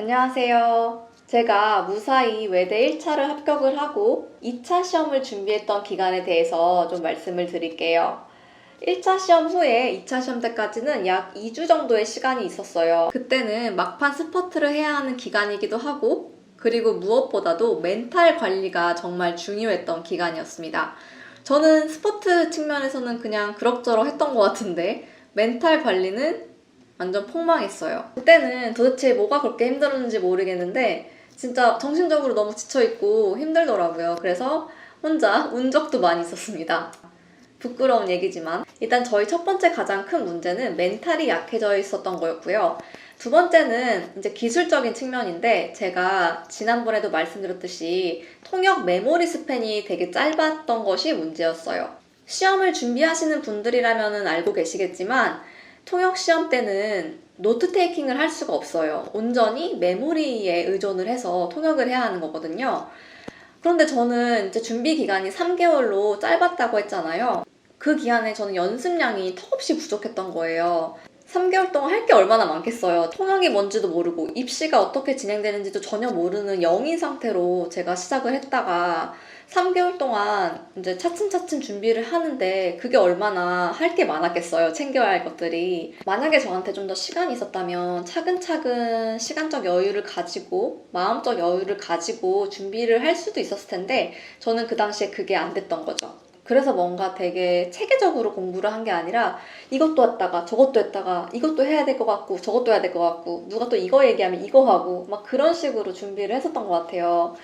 안녕하세요. 제가 무사히 외대 1차를 합격을 하고 2차 시험을 준비했던 기간에 대해서 좀 말씀을 드릴게요. 1차 시험 후에 2차 시험 때까지는 약 2주 정도의 시간이 있었어요. 그때는 막판 스퍼트를 해야 하는 기간이기도 하고, 그리고 무엇보다도 멘탈 관리가 정말 중요했던 기간이었습니다. 저는 스포트 측면에서는 그냥 그럭저럭 했던 것 같은데, 멘탈 관리는 완전 폭망했어요. 그때는 도대체 뭐가 그렇게 힘들었는지 모르겠는데 진짜 정신적으로 너무 지쳐있고 힘들더라고요. 그래서 혼자 운 적도 많이 있었습니다. 부끄러운 얘기지만 일단 저희 첫 번째 가장 큰 문제는 멘탈이 약해져 있었던 거였고요. 두 번째는 이제 기술적인 측면인데 제가 지난번에도 말씀드렸듯이 통역 메모리 스팬이 되게 짧았던 것이 문제였어요. 시험을 준비하시는 분들이라면 알고 계시겠지만 통역 시험 때는 노트 테이킹을 할 수가 없어요. 온전히 메모리에 의존을 해서 통역을 해야 하는 거거든요. 그런데 저는 이제 준비 기간이 3개월로 짧았다고 했잖아요. 그 기간에 저는 연습량이 턱없이 부족했던 거예요. 3개월 동안 할 게 얼마나 많겠어요. 통역이 뭔지도 모르고 입시가 어떻게 진행되는지도 전혀 모르는 영인 상태로 제가 시작을 했다가 3개월 동안 이제 차츰차츰 준비를 하는데 그게 얼마나 할 게 많았겠어요. 챙겨야 할 것들이. 만약에 저한테 좀 더 시간이 있었다면 차근차근 시간적 여유를 가지고 마음적 여유를 가지고 준비를 할 수도 있었을 텐데 저는 그 당시에 그게 안 됐던 거죠. 그래서 뭔가 되게 체계적으로 공부를 한 게 아니라 이것도 했다가 저것도 했다가 이것도 해야 될 것 같고 저것도 해야 될 것 같고 누가 또 이거 얘기하면 이거 하고 막 그런 식으로 준비를 했었던 것 같아요.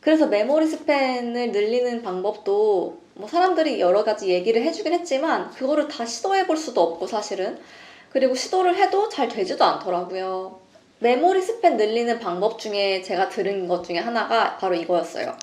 그래서 메모리 스팬을 늘리는 방법도 뭐 사람들이 여러 가지 얘기를 해주긴 했지만 그거를 다 시도해 볼 수도 없고 사실은 그리고 시도를 해도 잘 되지도 않더라고요. 메모리 스팬 늘리는 방법 중에 제가 들은 것 중에 하나가 바로 이거였어요.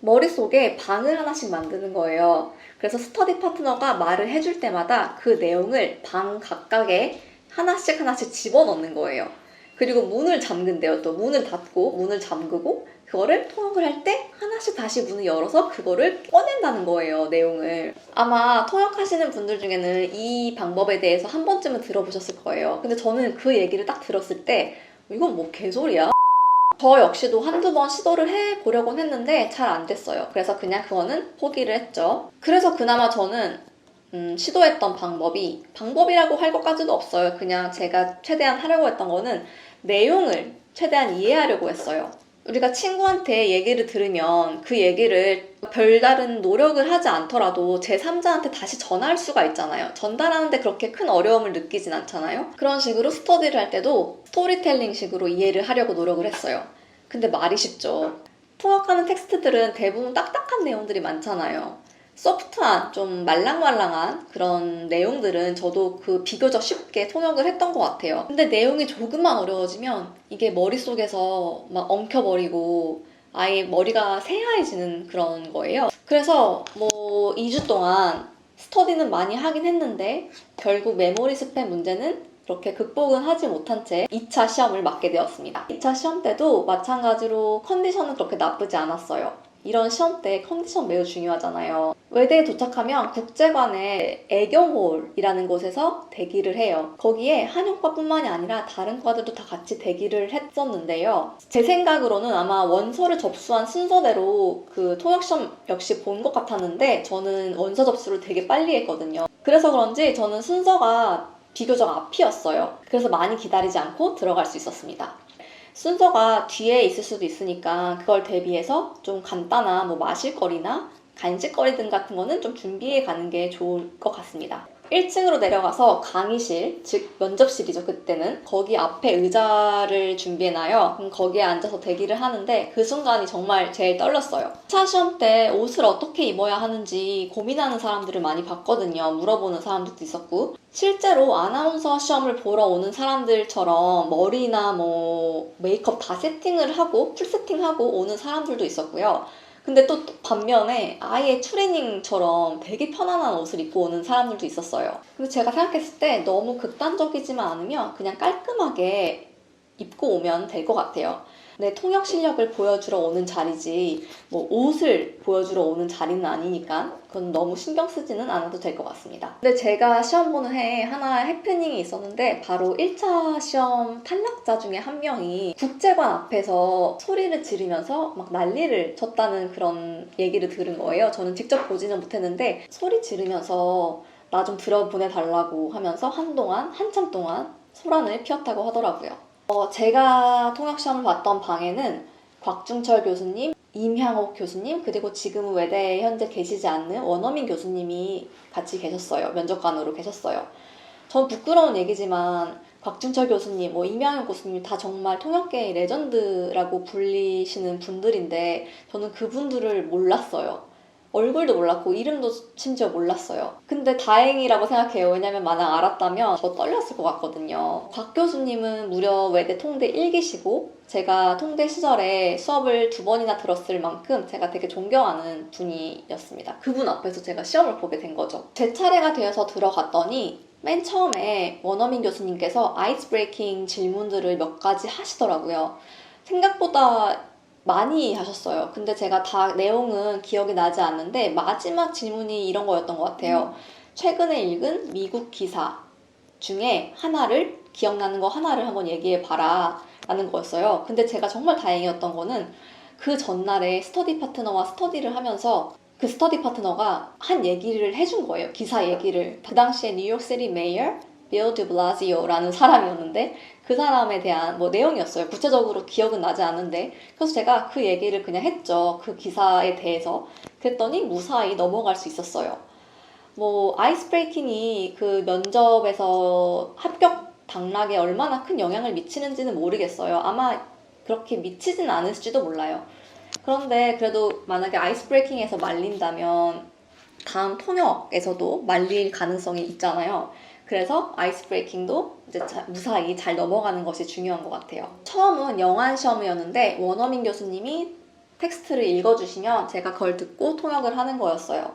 머릿속에 방을 하나씩 만드는 거예요. 그래서 스터디 파트너가 말을 해줄 때마다 그 내용을 방 각각에 하나씩 하나씩 집어넣는 거예요. 그리고 문을 잠근대요. 또 문을 닫고 문을 잠그고 그거를 통역을 할 때 하나씩 다시 문을 열어서 그거를 꺼낸다는 거예요, 내용을. 아마 통역하시는 분들 중에는 이 방법에 대해서 한 번쯤은 들어보셨을 거예요. 근데 저는 그 얘기를 딱 들었을 때 이건 뭐 개소리야? 저 역시도 한두 번 시도를 해보려곤 했는데 잘 안 됐어요. 그래서 그냥 그거는 포기를 했죠. 그래서 그나마 저는 음, 시도했던 방법이 방법이라고 할 것까지도 없어요. 그냥 제가 최대한 하려고 했던 거는 내용을 최대한 이해하려고 했어요. 우리가 친구한테 얘기를 들으면 그 얘기를 별다른 노력을 하지 않더라도 제3자한테 다시 전할 수가 있잖아요. 전달하는데 그렇게 큰 어려움을 느끼진 않잖아요. 그런 식으로 스터디를 할 때도 스토리텔링 식으로 이해를 하려고 노력을 했어요. 근데 말이 쉽죠. 통역하는 텍스트들은 대부분 딱딱한 내용들이 많잖아요. 소프트한 좀 말랑말랑한 그런 내용들은 저도 그 비교적 쉽게 통역을 했던 것 같아요. 근데 내용이 조금만 어려워지면 이게 머릿속에서 막 엉켜버리고 아예 머리가 새하얘지는 그런 거예요. 그래서 뭐 2주 동안 스터디는 많이 하긴 했는데 결국 메모리 스팸 문제는 그렇게 극복은 하지 못한 채 2차 시험을 맞게 되었습니다. 2차 시험 때도 마찬가지로 컨디션은 그렇게 나쁘지 않았어요. 이런 시험 때 컨디션 매우 중요하잖아요. 외대에 도착하면 국제관의 애경홀이라는 곳에서 대기를 해요. 거기에 한용과뿐만이 아니라 다른 과들도 다 같이 대기를 했었는데요. 제 생각으로는 아마 원서를 접수한 순서대로 그 통역시험 역시 본 것 같았는데 저는 원서 접수를 되게 빨리 했거든요. 그래서 그런지 저는 순서가 비교적 앞이었어요. 그래서 많이 기다리지 않고 들어갈 수 있었습니다. 순서가 뒤에 있을 수도 있으니까 그걸 대비해서 좀 간단한 뭐 마실거리나 간식거리 등 같은 거는 좀 준비해 가는 게 좋을 것 같습니다. 1층으로 내려가서 강의실, 즉 면접실이죠, 그때는. 거기 앞에 의자를 준비해놔요. 그럼 거기에 앉아서 대기를 하는데 그 순간이 정말 제일 떨렸어요. 차 시험 때 옷을 어떻게 입어야 하는지 고민하는 사람들을 많이 봤거든요. 물어보는 사람들도 있었고. 실제로 아나운서 시험을 보러 오는 사람들처럼 머리나 뭐 메이크업 다 세팅을 하고 풀 세팅하고 오는 사람들도 있었고요. 근데 또 반면에 아예 트레이닝처럼 되게 편안한 옷을 입고 오는 사람들도 있었어요. 근데 제가 생각했을 때 너무 극단적이지만 않으면 그냥 깔끔하게 입고 오면 될 것 같아요. 내 통역 실력을 보여주러 오는 자리지 뭐 옷을 보여주러 오는 자리는 아니니까 그건 너무 신경 쓰지는 않아도 될 것 같습니다. 근데 제가 시험 보는 해에 하나 해프닝이 있었는데 바로 1차 시험 탈락자 중에 한 명이 국제관 앞에서 소리를 지르면서 막 난리를 쳤다는 그런 얘기를 들은 거예요. 저는 직접 보지는 못했는데 소리 지르면서 나 좀 들어보내달라고 하면서 한동안 한참 동안 소란을 피웠다고 하더라고요. 어, 제가 통역시험을 봤던 방에는 곽중철 교수님, 임향옥 교수님, 그리고 지금은 외대에 현재 계시지 않는 원어민 교수님이 같이 계셨어요. 면접관으로 계셨어요. 전 부끄러운 얘기지만 곽중철 교수님, 뭐 임향옥 교수님 다 정말 통역계의 레전드라고 불리시는 분들인데 저는 그분들을 몰랐어요. 얼굴도 몰랐고 이름도 심지어 몰랐어요. 근데 다행이라고 생각해요. 왜냐면 만약 알았다면 더 떨렸을 것 같거든요. 곽 교수님은 무려 외대 통대 1기시고 제가 통대 시절에 수업을 두 번이나 들었을 만큼 제가 되게 존경하는 분이었습니다. 그분 앞에서 제가 시험을 보게 된 거죠. 제 차례가 되어서 들어갔더니 맨 처음에 원어민 교수님께서 아이스 브레이킹 질문들을 몇 가지 하시더라고요. 생각보다 많이 하셨어요. 근데 제가 다 내용은 기억이 나지 않는데 마지막 질문이 이런 거였던 것 같아요. 최근에 읽은 미국 기사 중에 하나를 기억나는 거 하나를 한번 얘기해 봐라 라는 거였어요. 근데 제가 정말 다행이었던 거는 그 전날에 스터디 파트너와 스터디를 하면서 그 스터디 파트너가 한 얘기를 해준 거예요. 기사 얘기를. 그 당시에 뉴욕시티 메이어 빌 드블라지오라는 사람이었는데 그 사람에 대한 뭐 내용이었어요. 구체적으로 기억은 나지 않는데 그래서 제가 그 얘기를 그냥 했죠. 그 기사에 대해서 그랬더니 무사히 넘어갈 수 있었어요. 뭐 아이스 브레이킹이 그 면접에서 합격 당락에 얼마나 큰 영향을 미치는지는 모르겠어요. 아마 그렇게 미치진 않을지도 몰라요. 그런데 그래도 만약에 아이스 브레이킹에서 말린다면 다음 통역에서도 말릴 가능성이 있잖아요. 그래서 아이스 브레이킹도 이제 자- 무사히 잘 넘어가는 것이 중요한 것 같아요. 처음은 영안 시험이었는데 원어민 교수님이 텍스트를 읽어주시면 제가 그걸 듣고 통역을 하는 거였어요.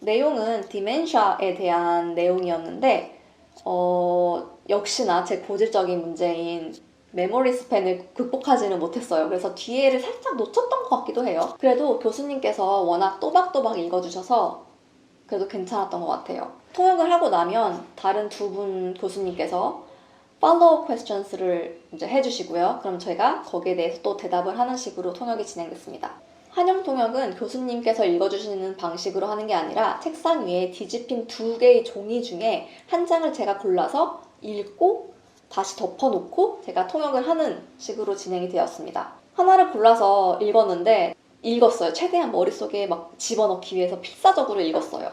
내용은 디멘샤에 대한 내용이었는데 어, 역시나 제 고질적인 문제인 메모리 스팬을 극복하지는 못했어요. 그래서 뒤에를 살짝 놓쳤던 것 같기도 해요. 그래도 교수님께서 워낙 또박또박 읽어주셔서 그래도 괜찮았던 것 같아요. 통역을 하고 나면 다른 두 분 교수님께서 follow questions를 이제 해주시고요. 그럼 저희가 거기에 대해서 또 대답을 하는 식으로 통역이 진행됐습니다. 한영 통역은 교수님께서 읽어주시는 방식으로 하는 게 아니라 책상 위에 뒤집힌 두 개의 종이 중에 한 장을 제가 골라서 읽고 다시 덮어놓고 제가 통역을 하는 식으로 진행이 되었습니다. 하나를 골라서 읽었는데 읽었어요. 최대한 머릿속에 막 집어넣기 위해서 필사적으로 읽었어요.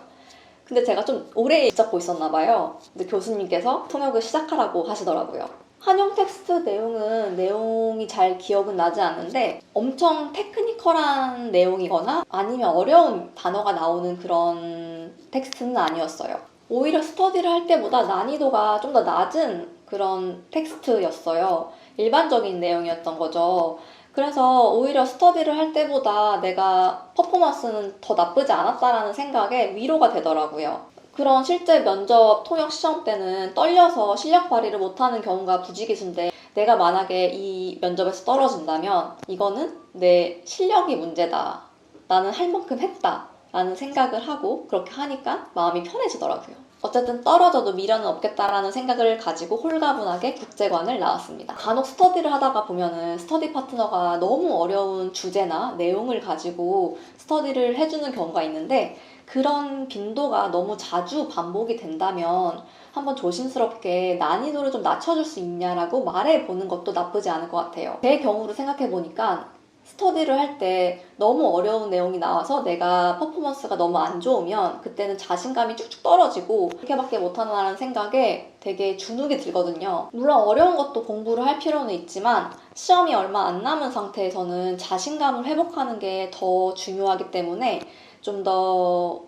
근데 제가 좀 오래 붙잡고 있었나 봐요. 근데 교수님께서 통역을 시작하라고 하시더라고요. 한영 텍스트 내용은 내용이 잘 기억은 나지 않는데 엄청 테크니컬한 내용이거나 아니면 어려운 단어가 나오는 그런 텍스트는 아니었어요. 오히려 스터디를 할 때보다 난이도가 좀 더 낮은 그런 텍스트였어요. 일반적인 내용이었던 거죠. 그래서 오히려 스터디를 할 때보다 내가 퍼포먼스는 더 나쁘지 않았다라는 생각에 위로가 되더라고요. 그런 실제 면접 통역 시험 때는 떨려서 실력 발휘를 못하는 경우가 부지기수인데 내가 만약에 이 면접에서 떨어진다면 이거는 내 실력이 문제다. 나는 할 만큼 했다. 라는 생각을 하고 그렇게 하니까 마음이 편해지더라고요. 어쨌든 떨어져도 미련은 없겠다라는 생각을 가지고 홀가분하게 국제관을 나왔습니다. 간혹 스터디를 하다가 보면은 스터디 파트너가 너무 어려운 주제나 내용을 가지고 스터디를 해주는 경우가 있는데 그런 빈도가 너무 자주 반복이 된다면 한번 조심스럽게 난이도를 좀 낮춰줄 수 있냐라고 말해보는 것도 나쁘지 않을 것 같아요. 제 경우를 생각해보니까 스터디를 할 때 너무 어려운 내용이 나와서 내가 퍼포먼스가 너무 안 좋으면 그때는 자신감이 쭉쭉 떨어지고 그렇게밖에 못하나라는 생각에 되게 주눅이 들거든요. 물론 어려운 것도 공부를 할 필요는 있지만 시험이 얼마 안 남은 상태에서는 자신감을 회복하는 게 더 중요하기 때문에 좀더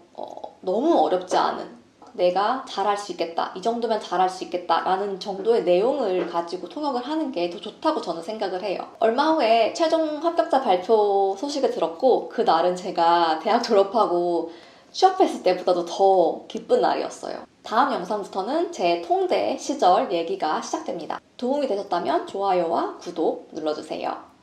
너무 어렵지 않은 내가 잘할 수 있겠다. 이 정도면 잘할 수 있겠다. 라는 정도의 내용을 가지고 통역을 하는 게 더 좋다고 저는 생각을 해요. 얼마 후에 최종 합격자 발표 소식을 들었고, 그 날은 제가 대학 졸업하고 취업했을 때보다도 더 기쁜 날이었어요. 다음 영상부터는 제 통대 시절 얘기가 시작됩니다. 도움이 되셨다면 좋아요와 구독 눌러주세요.